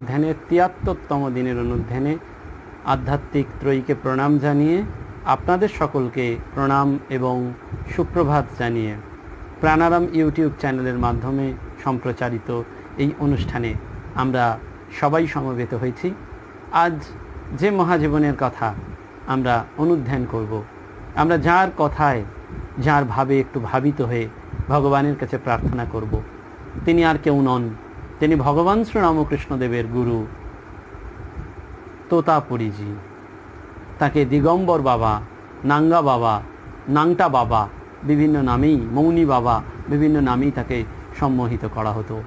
ধ্যানের তিয়াত্তরতম দিনের অনুধ্যানে আধ্যাত্মিক ত্রয়ীকে প্রণাম জানিয়ে আপনাদের সকলকে প্রণাম এবং সুপ্রভাত জানিয়ে প্রাণারাম ইউটিউব চ্যানেলের মাধ্যমে সম্প্রচারিত এই অনুষ্ঠানে আমরা সবাই সমবেত হয়েছি। আজ যে মহাজীবনের কথা আমরা অনুধ্যান করব, আমরা যার কথায়, যার ভাবে একটু ভাবিত হয়ে ভগবানের কাছে প্রার্থনা করব। তিনি আর কেউ নন। তিনি ভগবান শ্রী রামকৃষ্ণদেবের গুরু। তোতাপুরীজি, তাকে দিগম্বর বাবা, নাঙ্গা বাবা, নাংটা বাবা, বিভিন্ন নামেই, মৌনী বাবা, বিভিন্ন নামেই তাকে সম্মোহিত করা হতো।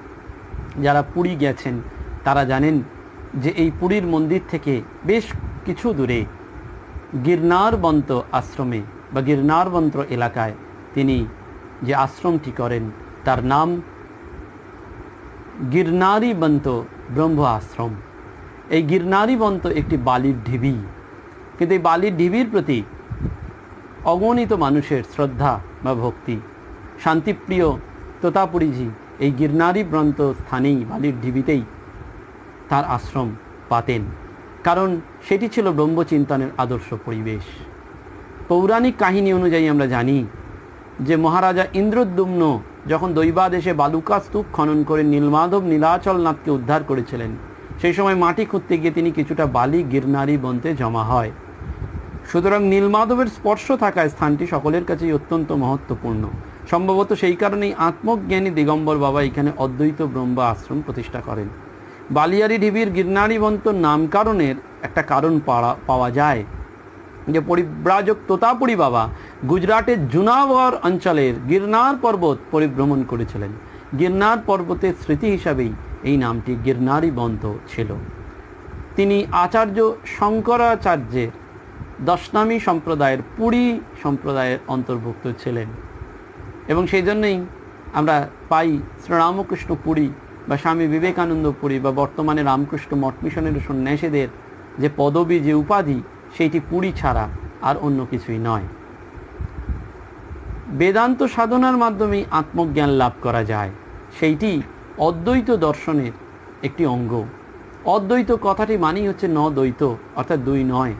যারা পুরী গেছেন, তারা জানেন যে এই পুরীর মন্দির থেকে বেশ কিছু দূরে গিরনারবন্ত আশ্রমে বা গিরনারবন্ত এলাকায় তিনি যে আশ্রমটি করেন, তার নাম গিরনারীবন্ত ব্রহ্ম আশ্রম। এই গিরনারীবন্ত একটি বালির ঢিবি। কিন্তু এই বালির ঢিবির প্রতি অগণিত মানুষের শ্রদ্ধা বা ভক্তি। শান্তিপ্রিয় তোতাপুরীজি এই গিরনারী ব্রন্ত স্থানেই, বালির ঢিবিতেই তার আশ্রম পাতেন। কারণ সেটি ছিল ব্রহ্মচিন্তনের আদর্শ পরিবেশ। পৌরাণিক কাহিনী অনুযায়ী আমরা জানি যে মহারাজা ইন্দ্রদ্যুম্ন যখন দৈবাদেশে বালুকা স্তূপ খনন করে নীলমাধব নীলাচলনাথকে উদ্ধার করেছিলেন, সেই সময় মাটি খুঁড়তে গিয়ে তিনি কিছুটা বালি, গিরনারি বনতে জমা হয়। সুতরাং নীলমাধবের স্পর্শ থাকায় স্থানটি সকলের কাছেই অত্যন্ত মহত্বপূর্ণ। সম্ভবত সেই কারণেই আত্মজ্ঞানী দিগম্বর বাবা এখানে অদ্বৈত ব্রহ্ম আশ্রম প্রতিষ্ঠা করেন। বালিয়ারি ঢিবির গিরনারীবন্ত নামকরণের একটা কারণ পাওয়া- যায়। যে পরিব্রাজক তোতাপুরি বাবা গুজরাটের জুনাগড় অঞ্চলের গিরনার পর্বত পরিভ্রমণ করেছিলেন। গিরনার পর্বতের স্মৃতি হিসাবেই এই নামটি গিরনারী বন্ত ছিল। তিনি আচার্য শঙ্করাচার্যের দশনামী সম্প্রদায়ের পুরী সম্প্রদায়ের অন্তর্ভুক্ত ছিলেন এবং সেই জন্যই আমরা পাই শ্রীরামকৃষ্ণ পুরী বা স্বামী বিবেকানন্দ পুরী বা বর্তমানে রামকৃষ্ণ মঠ মিশনের সন্ন্যাসীদের যে পদবী, যে উপাধি, সেইটি পুরী ছাড়া আর অন্য কিছুই নয়। বেদান্ত সাধনার মাধ্যমেই আত্মজ্ঞান লাভ করা যায়। সেইটি অদ্বৈত দর্শনের একটি অঙ্গ। অদ্বৈত কথাটি মানেই হচ্ছে ন দ্বৈত অর্থাৎ দুই নয়।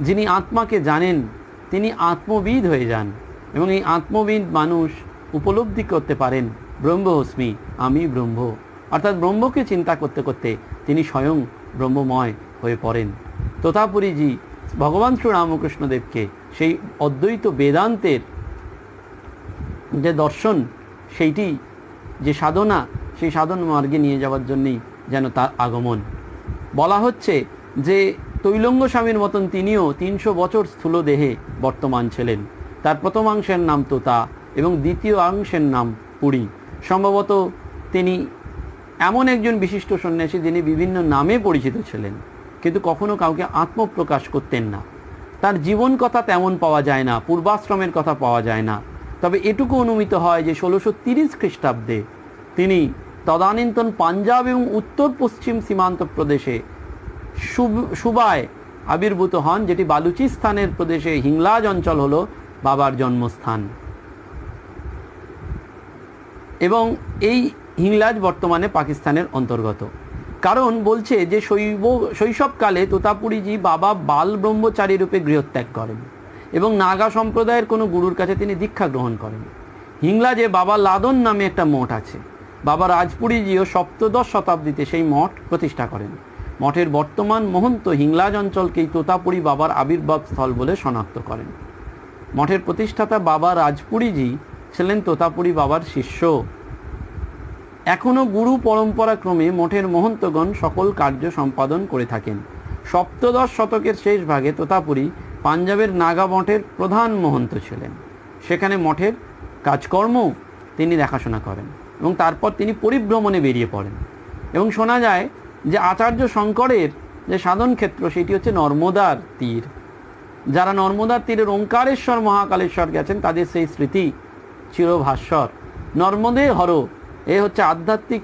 যিনি আত্মাকে জানেন, তিনি আত্মবিদ হয়ে যান এবং এই আত্মবিদ মানুষ উপলব্ধি করতে পারেন, ব্রহ্মহস্মি, আমি ব্রহ্ম। অর্থাৎ ব্রহ্মকে চিন্তা করতে করতে তিনি স্বয়ং ব্রহ্মময় হয়ে পড়েন। তোতাপুরীজি ভগবান শ্রী রামকৃষ্ণদেবকে সেই অদ্বৈত বেদান্তের যে দর্শন, সেইটি, যে সাধনা, সেই সাধন মার্গে নিয়ে যাওয়ার জন্যই যেন তার আগমন। বলা হচ্ছে যে তৈলঙ্গ স্বামীর মতন তিনিও তিনশো বছর স্থূল দেহে বর্তমান ছিলেন। তার প্রথমাংশের নাম তোতা এবং দ্বিতীয় অংশের নাম পুরী। সম্ভবত তিনি এমন একজন বিশিষ্ট সন্ন্যাসী যিনি বিভিন্ন নামে পরিচিত ছিলেন, কিন্তু কখনো কাউকে আত্মপ্রকাশ করতেন না। তার জীবন কথা তেমন পাওয়া যায় না, পূর্বাশ্রমের কথা পাওয়া যায় না। তবে এটুকু অনুমিত হয় যে ষোলোশো তিরিশ খ্রিস্টাব্দে তিনি তদানীন্তন পাঞ্জাব এবং উত্তর পশ্চিম সীমান্ত প্রদেশে সুব- সুবায় আবির্ভূত হন, যেটি বালুচিস্তানের প্রদেশে হিংলাজ অঞ্চল হল বাবার জন্মস্থান। এবং এই হিংলাজ বর্তমানে পাকিস্তানের অন্তর্গত। কারণ বলছে যে শৈব, শৈশবকালে তোতাপুরীজি বাবা বাল ব্রহ্মচারী রূপে গৃহত্যাগ করেন। এবং নাগা সম্প্রদায়ের কোনো গুরুর কাছে তিনি দীক্ষা গ্রহণ করেন হিংলাজে বাবা লাদন নামে একটা মঠ আছে, বাবা রাজপুরীজিও সপ্তদশ শতাব্দীতে সেই মঠ প্রতিষ্ঠা করেন। মঠের বর্তমান মহন্ত হিংলাজ অঞ্চলকেই তোতাপুরী বাবার আবির্ভাব স্থল বলে শনাক্ত করেন। মঠের প্রতিষ্ঠাতা বাবা রাজপুরীজি ছিলেন তোতাপুরী বাবার শিষ্য। এখনও গুরু পরম্পরা ক্রমে মঠের মহন্তগণ সকল কার্য সম্পাদন করে থাকেন। সপ্তদশ শতকের শেষ ভাগে তোতাপুরী পাঞ্জাবের নাগা মঠের প্রধান মহন্ত ছিলেন। সেখানে মঠের কাজকর্ম তিনি দেখাশোনা করেন এবং তারপর তিনি পরিভ্রমণে বেরিয়ে পড়েন। এবং শোনা যায় যে আচার্য শঙ্করের যে সাধন ক্ষেত্র, সেটি হচ্ছে নর্মদার তীর। যারা নর্মদার তীরের ওঙ্কারেশ্বর মহাকালেশ্বর গেছেন, তাদের সেই স্মৃতি চিরভাস্বর। নর্মদে হর, এ হচ্ছে আধ্যাত্মিক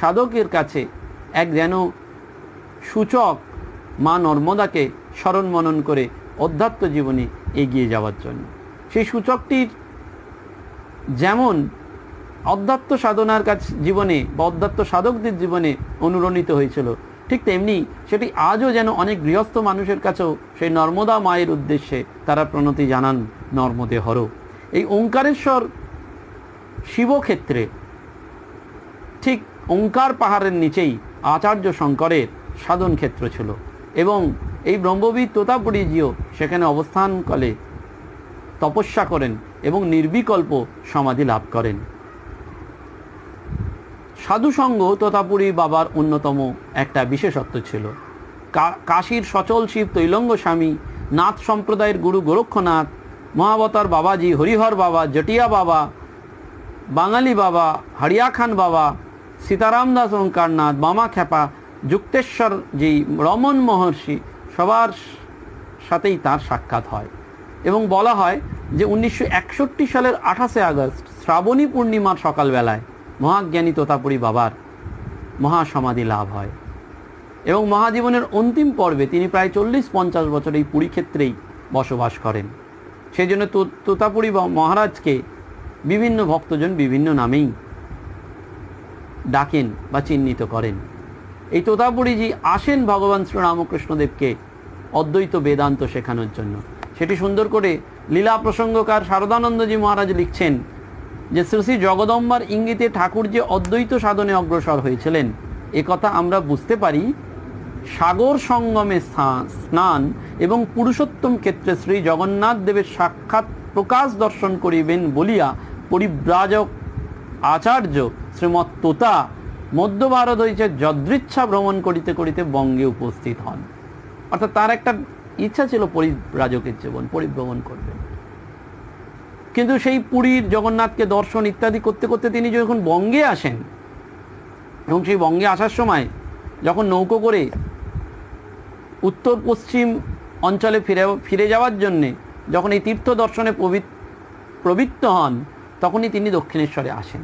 সাধকের কাছে এক যেন সূচক মা নর্মদাকে স্মরণ মনন করে অধ্যাত্ম জীবনে এগিয়ে যাওয়ার জন্য। সেই সূচকটির যেমন অধ্যাত্ম সাধনার কাছ জীবনে বা অধ্যাত্ম সাধকদের জীবনে অনুরণিত হয়েছিল, ঠিক তেমনি সেটি আজও যেন অনেক গৃহস্থ মানুষের কাছেও সেই নর্মদা মায়ের উদ্দেশ্যে তারা প্রণতি জানান, নর্মদে হর। এই ওঙ্কারেশ্বর শিবক্ষেত্রে ঠিক ওঙ্কার পাহাড়ের নিচেই আচার্য শঙ্করের সাধন ক্ষেত্র ছিল এবং এই ব্রহ্মবিদ তোতাপুরীজিও সেখানে অবস্থানকালে তপস্যা করেন এবং নির্বিকল্প সমাধি লাভ করেন। সাধুসঙ্গ তোতাপুরী বাবার অন্যতম একটা বিশেষত্ব ছিল। কাশীর সচল শিব তৈলঙ্গ স্বামী, নাথ সম্প্রদায়ের গুরু গোরক্ষনাথ, মহাবতার বাবাজি, হরিহর বাবা, জটিয়া বাবা, বাঙালি বাবা হরিয়া খান বাবা, সীতারাম দাস ওঙ্কারনাথ, বামা খ্যাপা যুক্তেশ্বর জি রমন মহর্ষি সবার সাথেই তার সাক্ষাৎ হয় এবং বলা হয় যে উনিশশো একষট্টি সালের আঠাশে আগস্ট শ্রাবণী পূর্ণিমার সকালবেলায় মহাজ্ঞানী তোতাপুরী বাবার মহাসমাধি লাভ হয় এবং মহাজীবনের অন্তিম পর্বে তিনি প্রায় চল্লিশ পঞ্চাশ বছর এই পুরী ক্ষেত্রেই বসবাস করেন। সেই জন্য তোতাপুরী মহারাজকে বিভিন্ন ভক্তজন বিভিন্ন নামেই ডাকেন বা চিহ্নিত করেন। এই তোতাপুরীজি আসেন ভগবান শ্রীরামকৃষ্ণদেবকে অদ্বৈত বেদান্ত শেখানোর জন্য। সেটি সুন্দর করে লীলা প্রসঙ্গকার শারদানন্দজি মহারাজ লিখছেন যে, শ্রী শ্রী জগদম্বার ইঙ্গিতে ঠাকুর যে অদ্বৈত সাধনে অগ্রসর হয়েছিলেন একথা আমরা বুঝতে পারি। সাগর সঙ্গমে স্নান এবং পুরুষোত্তম ক্ষেত্রে শ্রী জগন্নাথ দেবের সাক্ষাৎ প্রকাশ দর্শন করিবেন বলিয়া পরিব্রাজক আচার্য শ্রীমৎ তোতা মধ্য ভারত হইছে যদৃচ্ছা ভ্রমণ করিতে করিতে বঙ্গে উপস্থিত হন। অর্থাৎ তার একটা ইচ্ছা ছিল পরিব্রাজকের জীবন, পরিভ্রমণ করবেন কিন্তু সেই পুরীর জগন্নাথকে দর্শন ইত্যাদি করতে করতে তিনি যখন বঙ্গে আসেন, এবং সেই বঙ্গে আসার সময় যখন নৌকো করে উত্তর পশ্চিম অঞ্চলে ফিরে ফিরে যাওয়ার জন্যে যখন এই তীর্থ দর্শনে প্রবৃত- প্রবৃত্ত হন, তখনই তিনি দক্ষিণেশ্বরে আসেন।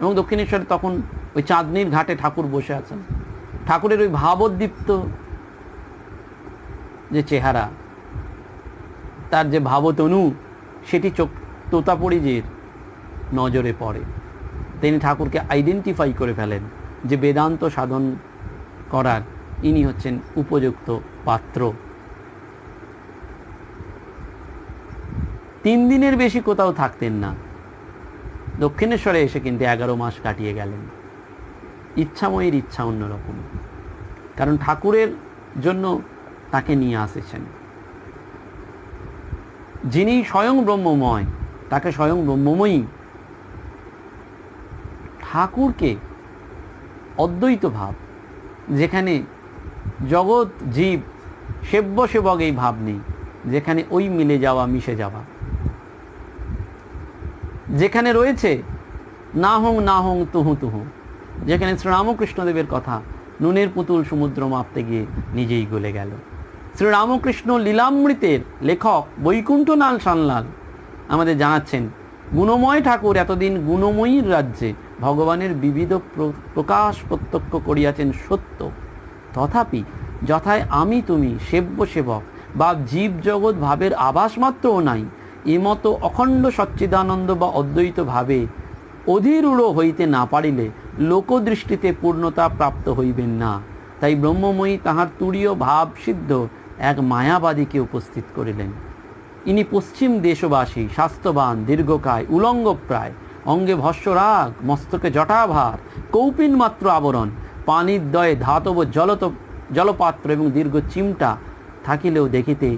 এবং দক্ষিণেশ্বরে তখন ওই চাঁদনির ঘাটে ঠাকুর বসে আছেন। ঠাকুরের ওই ভাবোদ্দীপ্ত যে চেহারা, তার যে ভাবতনু, সেটি চোখ তোতাপরিজির নজরে পড়ে। তিনি ঠাকুরকে আইডেন্টিফাই করে ফেলেন যে বেদান্ত সাধন করার ইনি হচ্ছেন উপযুক্ত পাত্র। তিন দিনের বেশি কোথাও থাকতেন না। দক্ষিণেশ্বরে এসে কিন্তু এগারো মাস কাটিয়ে গেলেন। ইচ্ছাময়ের ইচ্ছা অন্যরকম। কারণ ঠাকুরের জন্য তাকে নিয়ে আসেছেন। যিনি স্বয়ং ব্রহ্মময়, তাকে স্বয়ং ব্রহ্মময়ী ঠাকুরকে অদ্বৈত ভাব, যেখানে জগৎ, জীব, সেব্য সেবক এই ভাব নেই, যেখানে ওই মিলে যাওয়া, মিশে যাওয়া। যেখানে রয়েছে না হং না হং তুহু তুহু, যেখানে শ্রীরামকৃষ্ণদেবের কথা, নুনের পুতুল সমুদ্র মাপতে গিয়ে নিজেই গলে গেল। শ্রীরামকৃষ্ণ লীলামৃতের লেখক বৈকুণ্ঠনাল সানলাল আমাদের জানাচ্ছেন, গুণময় ঠাকুর এতদিন গুণময়ীর রাজ্যে ভগবানের বিবিধ প্রকাশ প্রত্যক্ষ করিয়াছেন সত্য। তথাপি যথায় আমি তুমি সেব্য সেবক বা জীব জগৎ ভাবের আভাস মাত্রও নাই এমতো অখণ্ড সচ্চিদানন্দ বা অদ্বৈত ভাবে অধীরূঢ় হইতে না পারিলে লোকদৃষ্টিতে পূর্ণতা প্রাপ্ত হইবেন না। তাই ব্রহ্মময়ী তাহার তুরীয় ভাব সিদ্ধ এক মায়াবাদীকে উপস্থিত করিলেন। ইনি পশ্চিম দেশবাসী, স্বাস্থ্যবান, দীর্ঘকায় উলঙ্গ প্রায় অঙ্গে ভস্যরাগ মস্তকে জটাভার, কৌপিন মাত্র আবরণ, পানির দয়ে ধাতব জলত, জলপাত্র এবং দীর্ঘ চিমটা থাকিলেও দেখিতে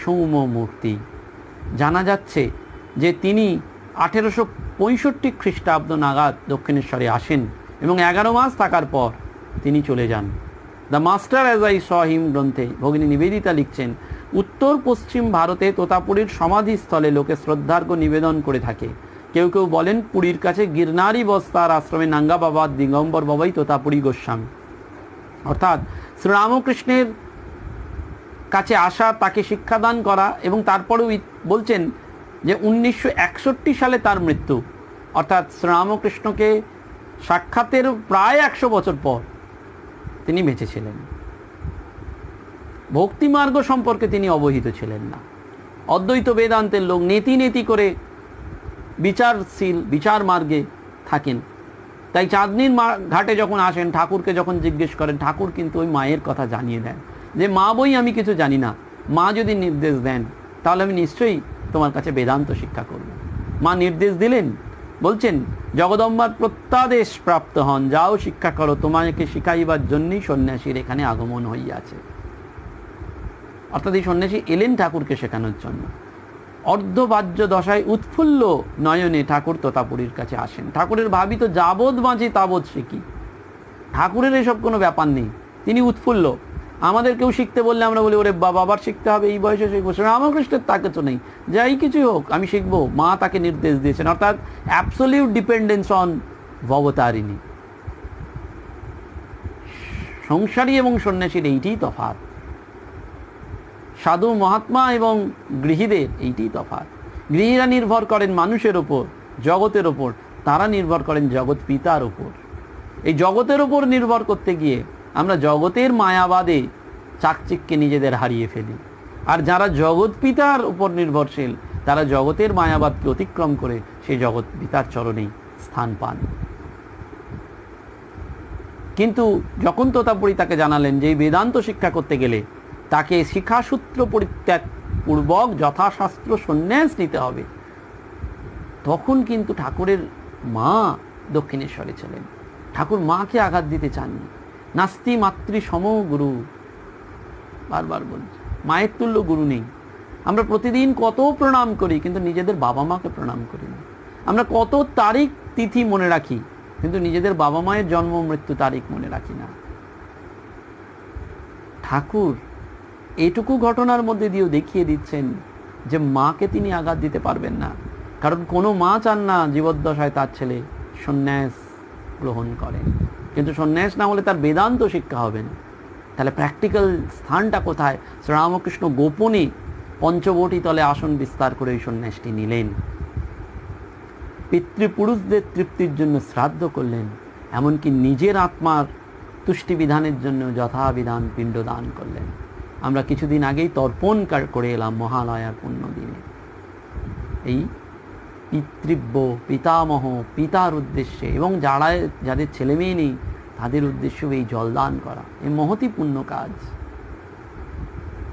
সৌম্য মূর্তি। জানা যাচ্ছে যে তিনি আঠেরোশো পঁয়ষট্টি খ্রিস্টাব্দ নাগাদ দক্ষিণেশ্বরে আসেন এবং এগারো মাস থাকার পর তিনি চলে যান। The master as I saw him গ্রন্থে ভগিনী নিবেদিতা লিখছেন, উত্তর পশ্চিম ভারতে তোতাপুরীর সমাধিস্থলে লোকে শ্রদ্ধার্ঘ্য নিবেদন করে থাকে। কেউ কেউ বলেন, পুরীর কাছে গিরনারি বস্তার আশ্রমে নাঙ্গা বাবা, দিগম্বর বাবাই তোতাপুরী গোস্বামী। অর্থাৎ শ্রীরামকৃষ্ণের কাছে আসা, তাকে শিক্ষাদান করা এবং তারপরেও বলছেন যে, উনিশশো একষট্টি সালে তার মৃত্যু। অর্থাৎ শ্রীরামকৃষ্ণকে সাক্ষাতের প্রায় একশো বছর পর তিনি বেঁচে ছিলেন। ভক্তিমার্গ সম্পর্কে তিনি অবহিত ছিলেন না। অদ্বৈত বেদান্তের লোক নেতি নেতি করে বিচারশীল বিচার মার্গে থাকেন। তাই চাঁদনির মা ঘাটে যখন আসেন, ঠাকুরকে যখন জিজ্ঞেস করেন, ঠাকুর কিন্তু ওই মায়ের কথা জানিয়ে দেন। যে, মা বই আমি কিছু জানি না। মা যদি নির্দেশ দেন, তাহলে আমি নিশ্চয়ই তোমার কাছে বেদান্ত শিক্ষা করব। মা নির্দেশ দিলেন। বলছেন, জগদম্বার প্রত্যাদেশ প্রাপ্ত হন, যাও শিক্ষা করো, তোমাকে শিখাইবার জন্যই সন্ন্যাসীর এখানে আগমন হইয়াছে। অর্থাৎ এই সন্ন্যাসী এলেন ঠাকুরকে শেখানোর জন্য। অর্ধবাহ্য দশায় উৎফুল্ল নয়নে ঠাকুর তোতাপুরীর কাছে আসেন। ঠাকুরের ভাবি তো যাবৎ বাঁচি, তাবৎ শিখি ঠাকুরের এসব কোনো ব্যাপার নেই। তিনি উৎফুল্ল। আমাদের কেউ শিখতে বললে আমরা বলি, ওরে বাবা, আবার শিখতে হবে। এই বয়সে শিখব। রামকৃষ্ণের তাকে তো নেই। যাই কিছুই হোক, আমি শিখব। মা তাকে নির্দেশ দিয়েছেন। অর্থাৎ অ্যাবসলিউট ডিপেন্ডেন্স অন ভবতারিণী। সংসারী এবং সন্ন্যাসীর এইটিই তফাৎ। সাধু, মহাত্মা এবং গৃহীদের এইটিই তফাৎ। গৃহীরা নির্ভর করেন মানুষের ওপর, জগতের ওপর। তারা নির্ভর করেন জগৎ পিতার ওপর। এই জগতের ওপর নির্ভর করতে গিয়ে আমরা জগতের মায়াবাদে চাকচিককে নিজেদের হারিয়ে ফেলি। আর যারা জগৎ পিতার উপর নির্ভরশীল, তারা জগতের মায়াবাদকে অতিক্রম করে সেই জগৎ পিতার চরণেই স্থান পান। কিন্তু যখন তোতাপুরী তাকে জানালেন যে বেদান্ত শিক্ষা করতে গেলে তাকে শিক্ষাসূত্র পরিত্যাগ পূর্বক যথাশাস্ত্র সন্ন্যাস নিতে হবে, তখন কিন্তু ঠাকুরের মা দক্ষিণেশ্বরে ছিলেন ঠাকুর মাকে আঘাত দিতে চাননি। নাস্তি মাতৃ সম গুরু। বারবার বলছি, মায়ের তুল্য গুরু নেই। আমরা প্রতিদিন কত প্রণাম করি, কিন্তু নিজেদের বাবা মাকে প্রণাম করি না। আমরা কত তারিখ তিথি মনে রাখি, কিন্তু নিজেদের বাবা মায়ের জন্ম, মৃত্যু তারিখ মনে রাখি না। ঠাকুর, এটুকু ঘটনার মধ্যে দিয়েও দেখিয়ে দিচ্ছেন যে মাকে তিনি আঘাত দিতে পারবেন না। কারণ কোনো মা চান না জীবদ্দশায় তার ছেলে সন্ন্যাস গ্রহণ করেন। কিন্তু সন্ন্যাস না হলে তার বেদান্ত শিক্ষা হবে না। তাহলে প্র্যাকটিক্যাল স্থানটা কোথায়? শ্রীরামকৃষ্ণ গোপনে পঞ্চবটি তলে আসন বিস্তার করে ওই সন্ন্যাসটি নিলেন। পিতৃপুরুষদের তৃপ্তির জন্য শ্রাদ্ধ করলেন, এমনকি নিজের আত্মার তুষ্টি বিধানের জন্য যথাবিধান পিণ্ডদান করলেন। আমরা কিছুদিন আগেই তর্পণ করে এলাম মহালয়ার পুণ্য দিনে এই পিতৃব্য পিতামহ, পিতার উদ্দেশ্যে এবং যারা, যাদের ছেলে মেয়ে নেই, তাদের উদ্দেশ্যেও এই জলদান করা। এই মহতি পুণ্য কাজ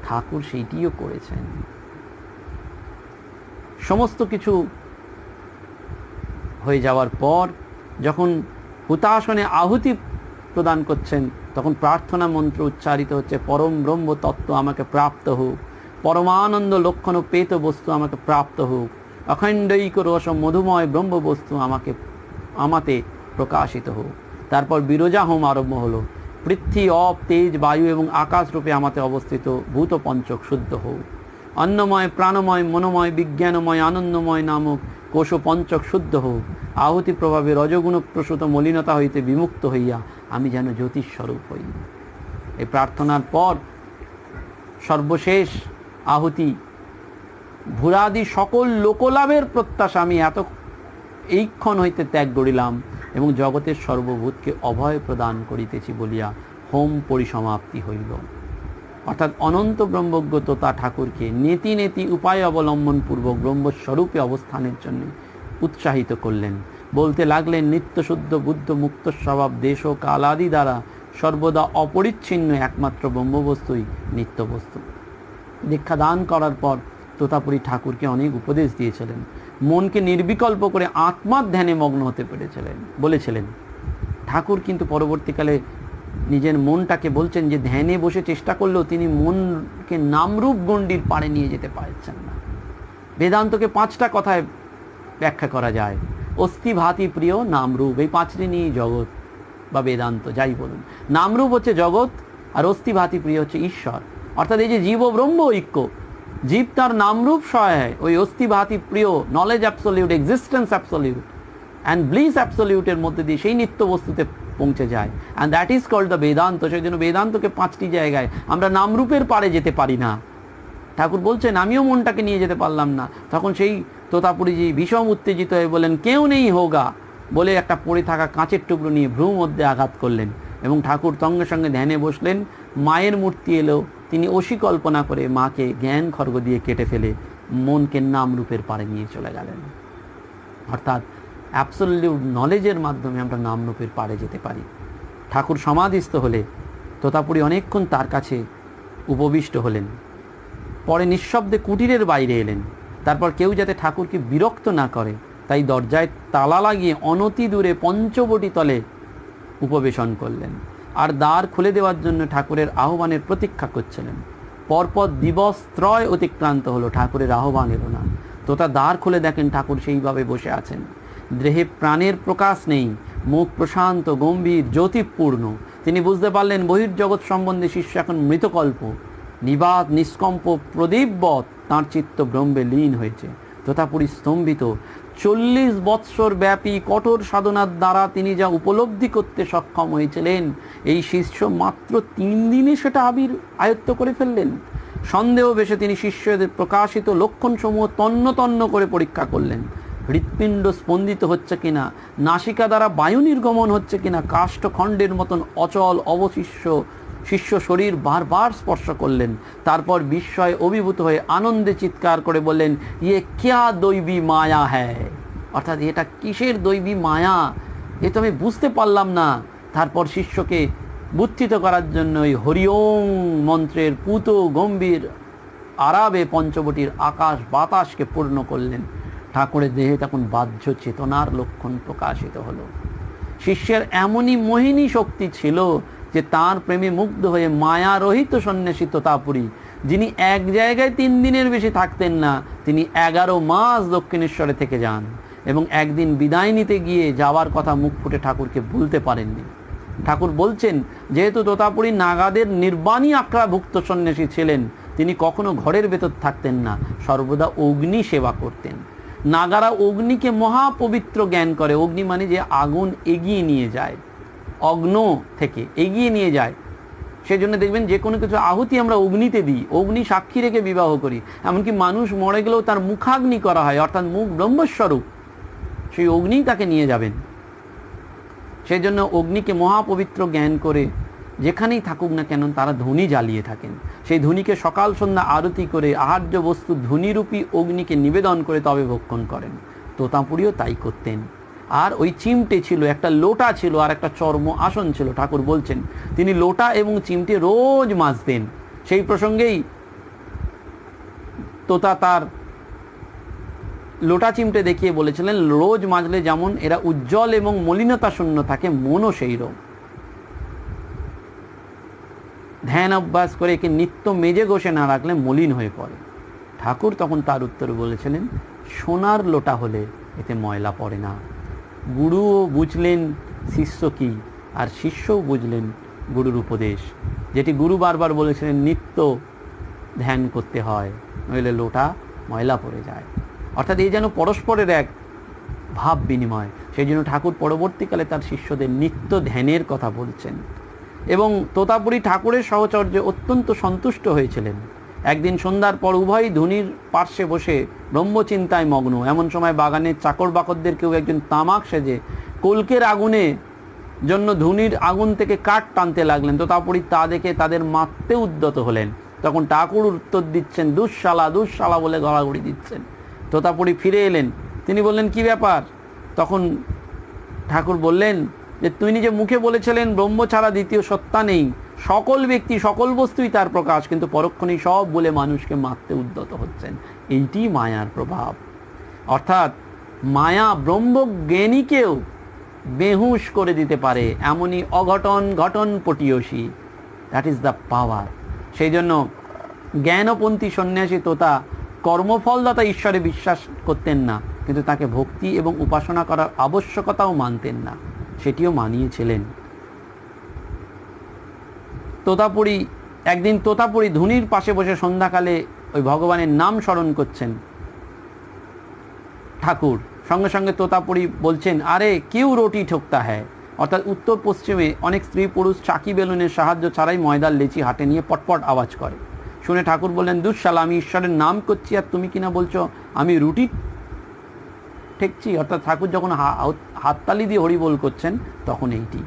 ঠাকুর সেইটিও করেছেন। সমস্ত কিছু হয়ে যাওয়ার পর যখন হুতাসনে আহুতি প্রদান করছেন, তখন প্রার্থনা মন্ত্র উচ্চারিত হচ্ছে, পরম ব্রহ্ম তত্ত্ব আমাকে প্রাপ্ত হোক। পরমানন্দ লক্ষণ পেত বস্তু আমাকে প্রাপ্ত হোক। অখণ্ডৈক রস মধুময় ব্রহ্ম বস্তু আমাকে, আমাতে প্রকাশিত হোক। তারপর বিরজা হোম আরম্ভ হলো। পৃথ্বী অপ তেজ, বায়ু এবং আকাশ রূপে আমাতে অবস্থিত ভূত পঞ্চক শুদ্ধ হোক। অন্নময়, প্রাণময়, মনোময়, বিজ্ঞানময়, আনন্দময় নামক কোষ পঞ্চক শুদ্ধ হোক। আহুতি প্রভাবে রজগুণ প্রসূত মলিনতা হইতে বিমুক্ত হইয়া আমি যেন জ্যোতিস্বরূপ হই। এই প্রার্থনার পর সর্বশেষ আহুতি ভূরাদি সকল লোকলাভের প্রত্যাশা আমি এত এইক্ষণ হইতে ত্যাগ করিলাম এবং জগতের সর্বভূতকে অভয় প্রদান করিতেছি বলিয়া হোম পরিসমাপ্তি হইল। অর্থাৎ অনন্ত ব্রহ্মজ্ঞ তোতা ঠাকুরকে নেতি নেতি উপায় অবলম্বন পূর্বক ব্রহ্মস্বরূপে অবস্থানের জন্য উৎসাহিত করলেন। বলতে লাগলেন নিত্যশুদ্ধ বুদ্ধ মুক্ত স্বভাব দেশ ও কালাদি দ্বারা সর্বদা অপরিচ্ছিন্ন একমাত্র ব্রহ্মবস্তুই নিত্যবস্তু। দীক্ষা দান করার পর তোতাপুরী ঠাকুরকে অনেক উপদেশ দিয়েছিলেন। মনকে নির্বিকল্প করে আত্মার ধ্যানে মগ্ন হতে পেরেছিলেন, বলেছিলেন, ঠাকুর কিন্তু পরবর্তীকালে নিজের মনটাকে বলছেন যে ধ্যানে বসে চেষ্টা করলেও তিনি মনকে নামরূপ গণ্ডির পাড়ে নিয়ে যেতে পারছেন না। বেদান্তকে পাঁচটা কথায় ব্যাখ্যা করা যায়। অস্থি ভাতি প্রিয় নামরূপ। এই পাঁচটি নিয়েই জগৎ বা বেদান্ত যাই বলুন। নামরূপ হচ্ছে জগৎ আর অস্থি ভাতি প্রিয় হচ্ছে ঈশ্বর। অর্থাৎ এই যে জীব ব্রহ্ম ঐক্য জীব তার নামরূপ সহায়, ওই অস্থি ভাতি প্রিয় knowledge absolute existence absolute and bliss অ্যাবসলিউটের মধ্যে দিয়ে সেই নিত্য বস্তুতে পৌঁছে যায়। And that is called the Vedanta সেই জন্য বেদান্তকে পাঁচটি জায়গায় আমরা নামরূপের পারে যেতে পারি না। ঠাকুর বলছেন, আমিও মনটাকে নিয়ে যেতে পারলাম না। তখন সেই তোতাপুরীজি ভীষণ উত্তেজিত হয়ে বলেন কেউ নেই হোগা? বলে একটা পড়ে থাকা কাঁচের টুকরো নিয়ে ভ্রু মধ্যে আঘাত করলেন এবং ঠাকুর সঙ্গে সঙ্গে ধ্যানে বসলেন, মায়ের মূর্তি এলো তিনি অসি কল্পনা করে মাকে জ্ঞান খর্গ দিয়ে কেটে ফেলে মনকে নাম রূপের পারে নিয়ে চলে গেলেন। অর্থাৎ অ্যাবসলিউট নলেজের মাধ্যমে আমরা নামরূপের পাড়ে যেতে পারি। ঠাকুর সমাধিস্থ হলে তোতাপুরি অনেকক্ষণ তার কাছে উপবিষ্ট হলেন। পরে নিঃশব্দে কুটিরের বাইরে এলেন। তারপর কেউ যাতে ঠাকুরকে বিরক্ত না করে, তাই দরজায় তালা লাগিয়ে অনতি দূরে পঞ্চবটি তলে উপবেশন করলেন। আর দ্বার খুলে দেওয়ার জন্য ঠাকুরের আহ্বানের প্রতীক্ষা করছিলেন। পরপর দিবস ত্রয় অতিক্রান্ত হলো ঠাকুরের আহ্বান এলো না তোতা দ্বার খুলে দেখেন ঠাকুর সেইভাবে বসে আছেন। দেহে প্রাণের প্রকাশ নেই, মুখ প্রশান্ত, গম্ভীর, জ্যোতিপূর্ণ। তিনি বুঝতে পারলেন বহির্জগৎ সম্বন্ধে শিষ্য এখন মৃতকল্প। নিবাদ নিষ্কম্প প্রদীপবৎ তাঁর চিত্ত ব্রহ্মে লীন হয়েছে। তথাপুরি স্তম্ভিত চল্লিশ বৎসর ব্যাপী কঠোর সাধনার দ্বারা তিনি যা উপলব্ধি করতে সক্ষম হয়েছিলেন, এই শিষ্য মাত্র তিন দিনে সেটা আবির আয়ত্ত করে ফেললেন। সন্দেহ বেশে তিনি শিষ্যদের প্রকাশিত লক্ষণসমূহ তন্ন তন্ন করে পরীক্ষা করলেন। হৃৎপিণ্ড স্পন্দিত হচ্ছে কিনা, নাসিকা দ্বারা বায়ু নির্গমন হচ্ছে কিনা, কাষ্ঠখণ্ডের মতন অচল অবশিষ্য শিষ্য শরীর বারবার স্পর্শ করলেন। তারপর বিস্ময়ে অভিভূত হয়ে আনন্দে চিৎকার করে বললেন ইয়ে ক্যা দৈবী মায়া হ্যায়? অর্থাৎ এটা কিসের দৈবী মায়া? এ তো আমি বুঝতে পারলাম না। তারপর শিষ্যকে বুদ্ধিত করার জন্য ওই হরিওং মন্ত্রের পুত গম্ভীর আরাবে পঞ্চবটির আকাশ বাতাসকে পূর্ণ করলেন। ঠাকুরের দেহে তখন বাহ্য চেতনার লক্ষণ প্রকাশিত হলো। শিষ্যের এমনই মোহিনী শক্তি ছিল যে তার প্রেমে মুগ্ধ হয়ে মায়া রহিত সন্ন্যাসী তোতাপুরী, যিনি এক জায়গায় তিন দিনের বেশি থাকতেন না, তিনি এগারো মাস দক্ষিণেশ্বরে থেকে যান এবং একদিন বিদায় নিতে গিয়ে যাওয়ার কথা মুখ ফুটে ঠাকুরকে ভুলতে পারেননি। ঠাকুর বলছেন, যেহেতু তোতাপুরী নাগাদের নির্বাণী আক্রাভুক্ত সন্ন্যাসী ছিলেন, তিনি কখনো ঘরের ভেতর থাকতেন না, সর্বদা অগ্নি সেবা করতেন। নাগারা অগ্নিকে মহাপবিত্র জ্ঞান করে, অগ্নি মানে যে আগুন এগিয়ে নিয়ে যায়। অগ্ন থেকে এগিয়ে নিয়ে যায়। সেজন্য দেখবেন যে কোনো কিছু আহুতি আমরা অগ্নিতে দিই। অগ্নি সাক্ষী রেখে বিবাহ করি। এমনকি মানুষ মরে গেলেও তার মুখাগ্নি করা হয়, অর্থাৎ মুখ ব্রহ্মস্বরূপ। সেই অগ্নি তাকে নিয়ে যাবেন। সেই জন্য অগ্নিকে মহাপবিত্র জ্ঞান করে যেখানেই থাকুক না কেন তারা ধনী জ্বালিয়ে থাকেন। সেই ধনীকে সকাল সন্ধ্যা আরতি করে আহার্য বস্তু ধনীরূপী অগ্নিকে নিবেদন করে তবে ভক্ষণ করেন। তোতাপুরিও তাই করতেন। আর ওই চিমটে ছিল, একটা লোটা ছিল আর একটা চর্ম আসন ছিল, ঠাকুর বলছেন। তিনি লোটা এবং চিমটে রোজ মাজতেন। সেই প্রসঙ্গেই তোতা তার লোটা চিমটে দেখিয়ে বলেছিলেন, রোজ মাজলে যেমন এরা উজ্জ্বল এবং মলিনতা শূন্য থাকে, মনও সেই রোগ ধ্যান অভ্যাস করে একে নিত্য মেজে ঘষে না রাখলে মলিন হয়ে পড়ে। ঠাকুর তখন তার উত্তর বলেছিলেন, সোনার লোটা হলে এতে ময়লা পড়ে না। গুরুও বুঝলেন শিষ্য কি, আর শিষ্যও বুঝলেন গুরুর উপদেশ। যেটি গুরু বারবার বলেছিলেন, নিত্য ধ্যান করতে হয়, নইলে লোটা ময়লা পড়ে যায়। অর্থাৎ এই যেন পরস্পরের এক ভাব বিনিময়। সেই জন্য ঠাকুর পরবর্তীকালে তার শিষ্যদের নিত্য ধ্যানের কথা বলছেন। এবং তোতাপুরী ঠাকুরের সহচর্যে অত্যন্ত সন্তুষ্ট হয়েছিলেন। একদিন সন্ধ্যার পর উভয়ই ধুনির পার্শ্বে বসে ব্রহ্মচিন্তায় মগ্ন। এমন সময় বাগানের চাকর বাকরদের কেউ একজন তামাক সেজে কলকের আগুনে জন্য ধুনির আগুন থেকে কাঠ টানতে লাগলেন। তোতাপুরী তা দেখে তাদের মারতে উদ্যত হলেন। তখন ঠাকুর উত্তর দিচ্ছেন, দুঃশালা দুঃশালা বলে গড়াগড়ি দিচ্ছেন। তোতাপুরী ফিরে এলেন। তিনি বললেন, কি ব্যাপার? তখন ঠাকুর বললেন, যে তুই নিজে মুখে বলেছিলেন ব্রহ্ম ছাড়া দ্বিতীয় সত্তা নেই। সকল ব্যক্তি, সকল বস্তুই তার প্রকাশ, কিন্তু পরক্ষণেই সব বলে মানুষকে মারতে উদ্যত হচ্ছেন। এইটি মায়ার প্রভাব। অর্থাৎ মায়া ব্রহ্মজ্ঞানীকেও বেহুশ করে দিতে পারে এমনই অঘটন ঘটন পটিয়সী। দ্যাট ইজ দ্য পাওয়ার সেই জন্য জ্ঞানপন্থী সন্ন্যাসী তোতা কর্মফলদাতা ঈশ্বরে বিশ্বাস করতেন না, কিন্তু তাকে ভক্তি এবং উপাসনা করার আবশ্যকতাও মানতেন না। সেটিও মানিয়েছিলেন। তোতাপুরি, একদিন তোতাপুরি ধুনির পাশে বসে সন্ধ্যাকালে ওই ভগবানের নাম স্মরণ করছেন। ঠাকুর, সঙ্গে সঙ্গে তোতাপুরি বলছেন, আরে, কেউ রুটি ঠোকতা হ্যায়? অর্থাৎ উত্তর পশ্চিমে অনেক স্ত্রী পুরুষ চাকি বেলুনের সাহায্য ছাড়াই ময়দার লেচি হাটে নিয়ে পটপট আওয়াজ করে। শুনে ঠাকুর বললেন, দুঃশালা, আমি ঈশ্বরের নাম করছি আর তুমি কিনা বলছো, আমি রুটি ঠেকছি? অর্থাৎ ঠাকুর যখন হাততালি দিয়ে হরিবোল করছেন, তখন এইটি।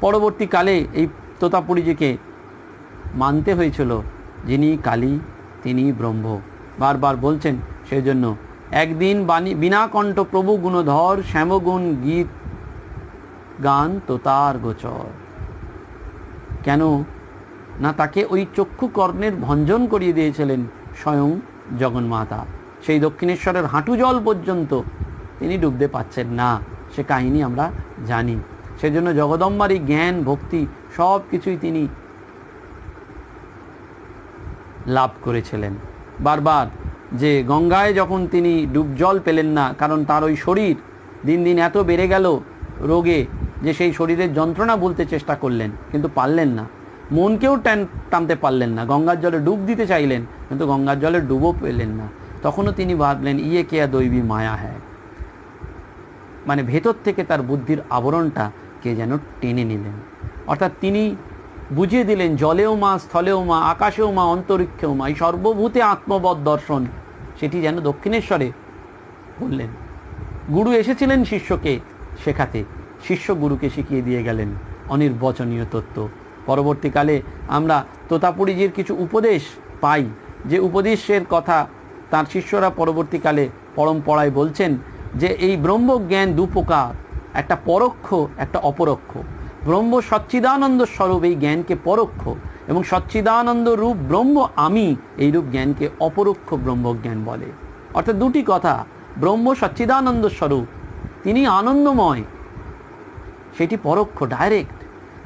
পরবর্তীকালে এই তোতাপুরীজিকে মানতে হয়েছিল, যিনি কালী, তিনি ব্রহ্ম। বারবার বলছেন সেই জন্য একদিন বাণী, বিনাকণ্ঠ প্রভু গুণধর শ্যামগুণ গীত গান তো তার গোচর। কেন? না তাকে ওই চক্ষু কর্ণের ভঞ্জন করিয়ে দিয়েছিলেন স্বয়ং জগন্মাতা। সেই দক্ষিণেশ্বরের হাঁটু জল পর্যন্ত তিনি ডুবতে পাচ্ছেন না, সে কাহিনী আমরা জানি। সেজন্য জগদম্বার এই জ্ঞান, ভক্তি সব কিছুই তিনি লাভ করেছিলেন। বারবার যে গঙ্গায় যখন তিনি ডুব জল পেলেন না, কারণ তার ওই শরীর দিন দিন এত বেড়ে গেল রোগে যে সেই শরীরের যন্ত্রণা বলতে চেষ্টা করলেন, কিন্তু পারলেন না। মনকেও টান, টানতে পারলেন না। গঙ্গার জলে ডুব দিতে চাইলেন, কিন্তু গঙ্গার জলে ডুবও পেলেন না। তখনও তিনি ভাবলেন ইয়ে কেয়া দৈবী মায়া হ্যায়? মানে ভেতর থেকে তার বুদ্ধির আবরণটা কে যেন টেনে নিলেন। অর্থাৎ তিনি বুঝিয়ে দিলেন, জলেও মা, স্থলেও মা, আকাশেও মা, অন্তরিক্ষেও মা, এই সর্বভূতে আত্মবধ দর্শন, সেটি যেন দক্ষিণেশ্বরে বললেন। গুরু এসেছিলেন শিষ্যকে শেখাতে, শিষ্য গুরুকে শিখিয়ে দিয়ে গেলেন অনির্বচনীয় তত্ত্ব। পরবর্তীকালে আমরা তোতাপুরীজির কিছু উপদেশ পাই, যে উপদেশের কথা তার শিষ্যরা পরবর্তীকালে পরম্পরায় বলছেন যে, এই ব্রহ্মজ্ঞান দু প্রকার একটা পরোক্ষ, একটা অপরোক্ষ। ব্রহ্ম সচ্চিদানন্দ স্বরূপ এই জ্ঞানকে পরোক্ষ এবং সচ্চিদানন্দ রূপ ব্রহ্ম আমি এই রূপ জ্ঞানকে অপরোক্ষ ব্রহ্মজ্ঞান বলে। অর্থাৎ দুটি কথা, ব্রহ্ম সচ্চিদানন্দ স্বরূপ, তিনি আনন্দময়, সেটি পরোক্ষ ডাইরেক্ট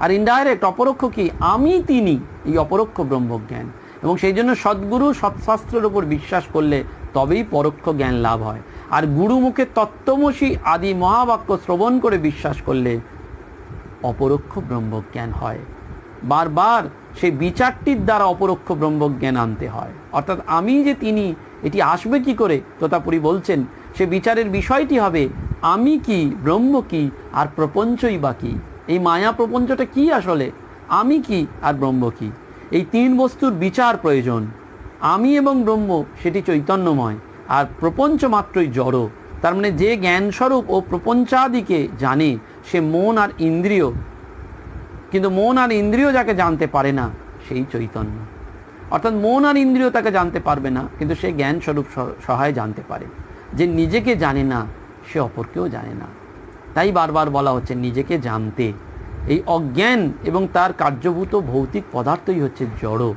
আর ইনডাইরেক্ট অপরোক্ষ কি? আমি তিনি এই অপরোক্ষ ব্রহ্মজ্ঞান। এবং সেই জন্য সদ্গুরু সৎশাস্ত্রের উপর বিশ্বাস করলে তবেই পরোক্ষ জ্ঞান লাভ হয়। আর গুরুমুখে তত্ত্বমসী আদি মহাবাক্য শ্রবণ করে বিশ্বাস করলে অপরোক্ষ ব্রহ্মজ্ঞান হয়। বারবার সেই বিচারটির দ্বারা অপরোক্ষ ব্রহ্মজ্ঞান আনতে হয়। অর্থাৎ আমি যে তিনি, এটি আসবে কি করে? তোতাপুরি বলছেন, সে বিচারের বিষয়টি হবে, আমি কি, ব্রহ্ম কি, আর প্রপঞ্চই বা কি? এই মায়া প্রপঞ্চটা কি আসলে? আমি কি, আর ব্রহ্ম কি? এই তিন বস্তুর বিচার প্রয়োজন। আমি এবং ব্রহ্ম, সেটি চৈতন্যময়, আর প্রপঞ্চ মাত্রই জড়। তার মানে যে জ্ঞানস্বরূপ ও প্রপঞ্চাদিকে জানে, সে মন আর ইন্দ্রিয়। কিন্তু মন আর ইন্দ্রিয় যাকে জানতে পারে না, সেই চৈতন্য। অর্থাৎ মন আর ইন্দ্রিয় তাকে জানতে পারবে না, কিন্তু সে জ্ঞান স্বরূপ স- সহায় জানতে পারে। যে নিজেকে জানে না, সে অপরকেও জানে না। তাই বারবার বলা হচ্ছে নিজেকে জানতে। এই অজ্ঞান এবং তার কার্যভূত ভৌতিক পদার্থই হচ্ছে জড়।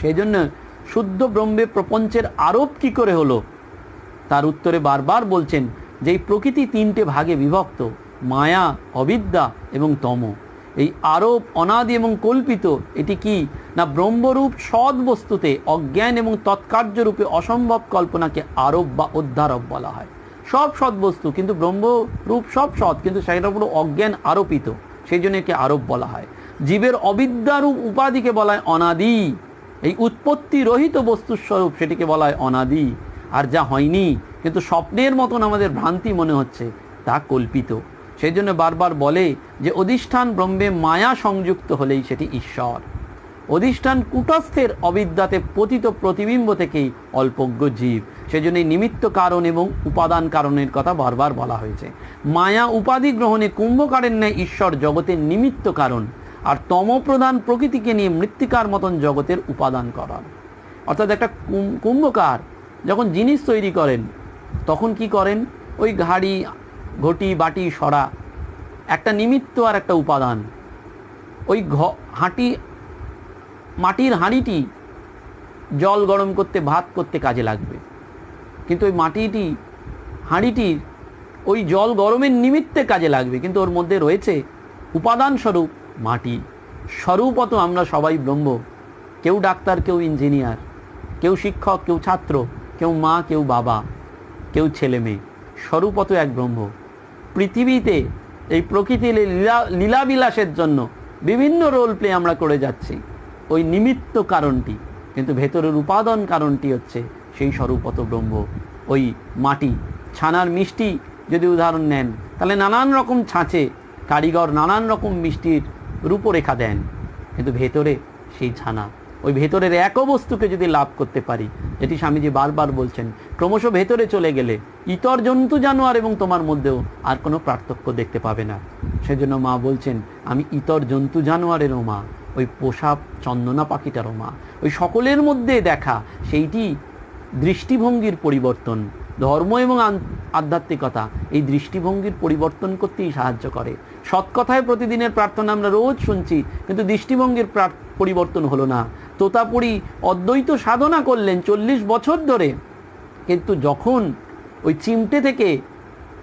সেই জন্য শুদ্ধ ব্রহ্মে প্রপঞ্চের আরোপ কি করে হলো? তার উত্তরে বারবার বলছেন যে এই প্রকৃতি তিনটে ভাগে বিভক্ত, মায়া, অবিদ্যা এবং তম। এই আরোপ, অনাদি এবং কল্পিত, এটি কি না ব্রহ্মরূপ সৎ বস্তুতে অজ্ঞান এবং তৎকার্যরূপে অসম্ভব কল্পনাকে আরোপ বা অধ্যারোপ বলা হয়? সব সৎ বস্তু কিন্তু ব্রহ্মরূপ সব সৎ, কিন্তু সেটার উপর অজ্ঞান আরোপিত সেই জন্য একে আরোপ বলা হয়। জীবের অবিদ্যারূপ উপাধিকে বলা হয় অনাদি, এই উৎপত্তি রহিত বস্তুর স্বরূপ সেটিকে বলা হয় অনাদি। আর যা হয়নি, কিন্তু স্বপ্নের মতন আমাদের ভ্রান্তি মনে হচ্ছে, তা কল্পিত। সেই জন্য বারবার বলে যে অধিষ্ঠান ব্রহ্মে মায়া সংযুক্ত হলেই সেটি ঈশ্বর। অধিষ্ঠান কুটস্থের অবিদ্যাতে পতিত প্রতিবিম্ব থেকেই অল্পজ্ঞ জীব। সেজন্য নিমিত্ত কারণ এবং উপাদান কারণের কথা বারবার বলা হয়েছে। মায়া উপাধি গ্রহণে কুম্ভকারের ন্যায় ঈশ্বর জগতের নিমিত্ত কারণ, আর তমপ্রধান প্রকৃতিকে নিয়ে মৃত্তিকার মতন জগতের উপাদান করার অর্থাৎ একটা কুম্ভকার যখন জিনিস তৈরি করেন, তখন কি করেন? ওই ঘাড়ি, ঘটি, বাটি, সরা, একটা নিমিত্ত আর একটা উপাদান। ওই ঘ, হাঁটি, মাটির হাঁড়িটি জল গরম করতে, ভাত করতে কাজে লাগবে। কিন্তু ওই মাটিটি, হাঁড়িটির ওই জল গরমের নিমিত্তে কাজে লাগবে। কিন্তু ওর মধ্যে রয়েছে উপাদান স্বরূপ মাটি। স্বরূপত আমরা সবাই ব্রহ্ম। কেউ ডাক্তার, কেউ ইঞ্জিনিয়ার, কেউ শিক্ষক, কেউ ছাত্র। কেউ মা, কেউ বাবা, কেউ ছেলে মেয়ে স্বরূপত এক ব্রহ্ম। পৃথিবীতে এই প্রকৃতির লীলা লীলাবিলাসের জন্য বিভিন্ন রোল প্লে আমরা করে যাচ্ছি। ওই নিমিত্ত কারণটি, কিন্তু ভেতরের উপাদান কারণটি হচ্ছে সেই স্বরূপত ব্রহ্ম। ওই মাটি, ছানার মিষ্টি যদি উদাহরণ নেন, তাহলে নানান রকম ছাঁচে কারিগর নানান রকম মিষ্টির রূপরেখা দেন। কিন্তু ভেতরে সেই ছানা ওই ভেতরের এক বস্তুকে যদি লাভ করতে পারি, যেটি স্বামীজি বারবার বলছেন, ক্রমশ ভেতরে চলে গেলে ইতর জন্তু জানোয়ার এবং তোমার মধ্যেও আর কোনো পার্থক্য দেখতে পাবে না। সেজন্য মা বলছেন, আমি ইতর জন্তু জানোয়ারেরও মা, ওই পোষা চন্দনা পাখিটারও মা। ওই সকলের মধ্যে দেখা, সেইটি দৃষ্টিভঙ্গির পরিবর্তন, ধর্ম এবং আধ্যাত্মিকতা, এই দৃষ্টিভঙ্গির পরিবর্তন করতেই সাহায্য করে। সৎকথায় প্রতিদিনের প্রার্থনা আমরা রোজ শুনছি, কিন্তু দৃষ্টিভঙ্গির পরিবর্তন হলো না। তোতাপুরি অদ্বৈত সাধনা করলেন চল্লিশ বছর ধরে। কিন্তু যখন ওই চিমটে থেকে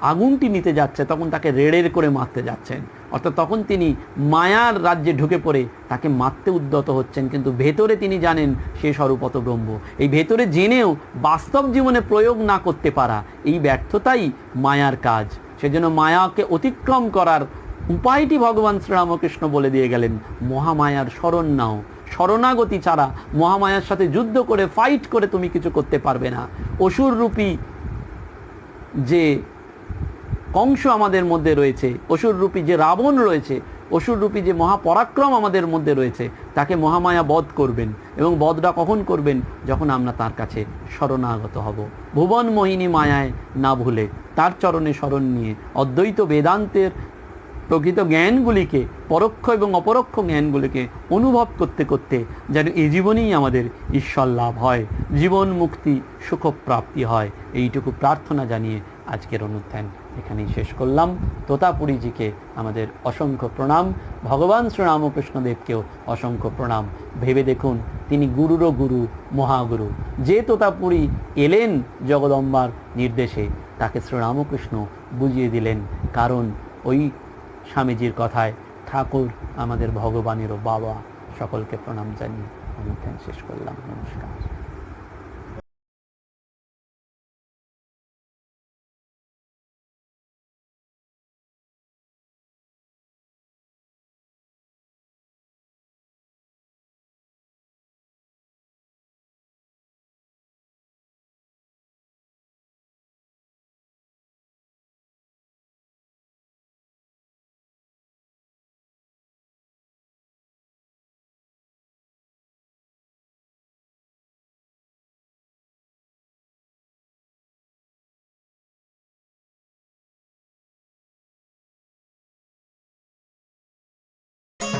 আগুনটি নিতে যাচ্ছে, তখন তাকে রেড়ের করে মারতে যাচ্ছেন। অর্থাৎ তখন তিনি মায়ার রাজ্যে ঢুকে পড়ে, তাকে মারতে উদ্যত হচ্ছেন। কিন্তু ভেতরে তিনি জানেন সে স্বরূপত ব্রহ্ম। এই ভেতরে জেনেও বাস্তব জীবনে প্রয়োগ না করতে পারা, এই ব্যর্থতাই মায়ার কাজ। সেজন্য মায়াকে অতিক্রম করার উপায়টি ভগবান শ্রীরামকৃষ্ণ বলে দিয়ে গেলেন, মহামায়ার শরণ নাও। শরণাগতি ছাড়া মহামায়ার সাথে যুদ্ধ করে ফাইট করে তুমি কিছু করতে পারবে না। অসুর রূপী যে কংস আমাদের মধ্যে রয়েছে অসুররূপী যে রাবণ রয়েছে অসুররূপী যে মহাপরাক্রম আমাদের মধ্যে রয়েছে, তাকে মহামায়া বধ করবেন। এবং বধটা কখন করবেন? যখন আমরা তার কাছে শরণাগত হব। ভুবন মোহিনী মায়ায় না ভুলে তার চরণে শরণ নিয়ে অদ্বৈত বেদান্তের প্রকৃত জ্ঞানগুলিকে, পরোক্ষ এবং অপরোক্ষ জ্ঞানগুলিকে অনুভব করতে করতে যেন এই জীবনেই আমাদের ঈশ্বর লাভ হয়, জীবন মুক্তি সুখপ্রাপ্তি হয়। এইটুকু প্রার্থনা জানিয়ে আজকের অনুষ্ঠান এখানেই শেষ করলাম। তোতাপুরীজিকে আমাদের অসংখ্য প্রণাম। ভগবান শ্রীরামকৃষ্ণদেবকেও অসংখ্য প্রণাম। ভেবে দেখুন, তিনি গুরুরও গুরু, মহাগুরু। যে তোতাপুরী এলেন জগদম্বার নির্দেশে, তাকে শ্রীরামকৃষ্ণ বুঝিয়ে দিলেন। কারণ ওই স্বামীজির কথায় ঠাকুর আমাদের ভগবানেরও বাবা সকলকে প্রণাম জানিয়ে অনুষ্ঠান শেষ করলাম। নমস্কার।